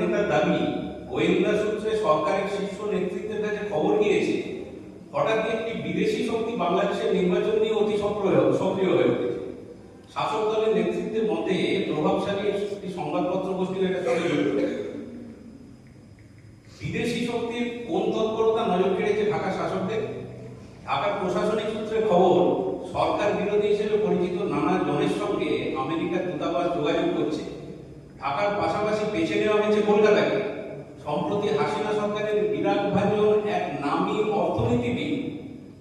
নেতার দাবি, গোয়েন্দা সূত্রে সরকারের শীর্ষ নেতৃত্বের কাছে খবর গিয়েছে, হঠাৎ একটি বিদেশি শক্তি বাংলাদেশের নির্বাচন নিয়ে অতি সক্রিয় সক্রিয় হয়ে উঠেছে। শাসক দলের নেতৃত্বের মধ্যে প্রভাবশালী একটি সংবাদপত্র গোষ্ঠীর একটা জড়িত। বিদেশি শক্তির কোন তৎপরতা নজর কেড়েছে ঢাকা শাসকদের? ঢাকার প্রশাসনিক সূত্রে খবর, সরকার বিরোধী হিসেবে পরিচিত নানা জনের সঙ্গে আমেরিকার দূতাবাস যোগাযোগ করছে। ঢাকার পাশাপাশি বেছে নেওয়া হয়েছে কলকাতাকে সম্প্রতি হাসিনা সরকারের বিরাট ভাজন এক নামী অর্থনীতিবিদ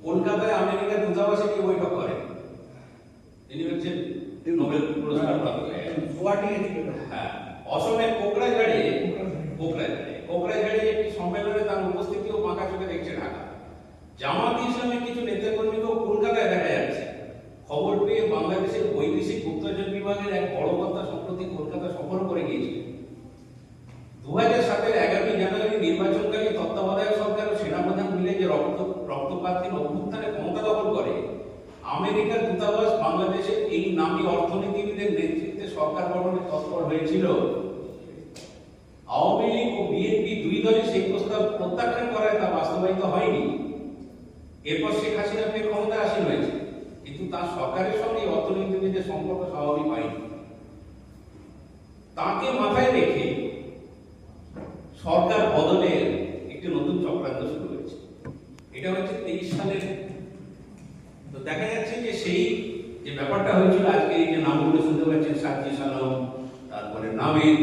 কলকাতায় আমেরিকার দূতাবাসে গিয়ে বৈঠক করেন তিনি হচ্ছেন নোবেল পুরস্কার প্রাপ্ত গুয়াহাটি হ্যাঁ। অসমের কোকরাঝাড়ে কোকরাঝাড়ে কোকরাঝাড়ে একটি সম্মেলনে তার উপস্থিতিও বাঁকা চোখে দেখছে ঢাকা। জামাত ইসলামের কিছু নেতাকর্মীকেও কলকাতায় দেখা যাচ্ছে। খবর পেয়ে বাংলাদেশের বৈদেশিক গুপ্তচর বিভাগের এক বড় কথা আমেরিকার দূতাবাস বাংলাদেশের এই নামী অর্থনীতিবিদের নেতৃত্বে সরকার গঠনে তৎপর হয়েছিল। আওয়ামী লীগ ও বিএনপি দুই দলে সেই প্রস্তাব প্রত্যাখ্যান করায় তা বাস্তবায়িত হয়নি। এরপর শেখ হাসিনা ফের ক্ষমতায় আসীন হয়েছে, কিন্তু তার সরকারের সঙ্গে অর্থনীতিবিদের সম্পর্ক স্বাভাবিক হয়নি। তাকে মাথায় রেখে সরকার বদলের একটি নতুন চক্রান্ত শুরু হয়েছে। এটা হচ্ছে তেইশ সালের দেখা যাচ্ছে যে সেই যে ব্যাপারটা হয়েছিল, আজকে এই যে নামগুলো শুনতে পাচ্ছেন সাজ্জি সালাম, তারপরে নাবিদ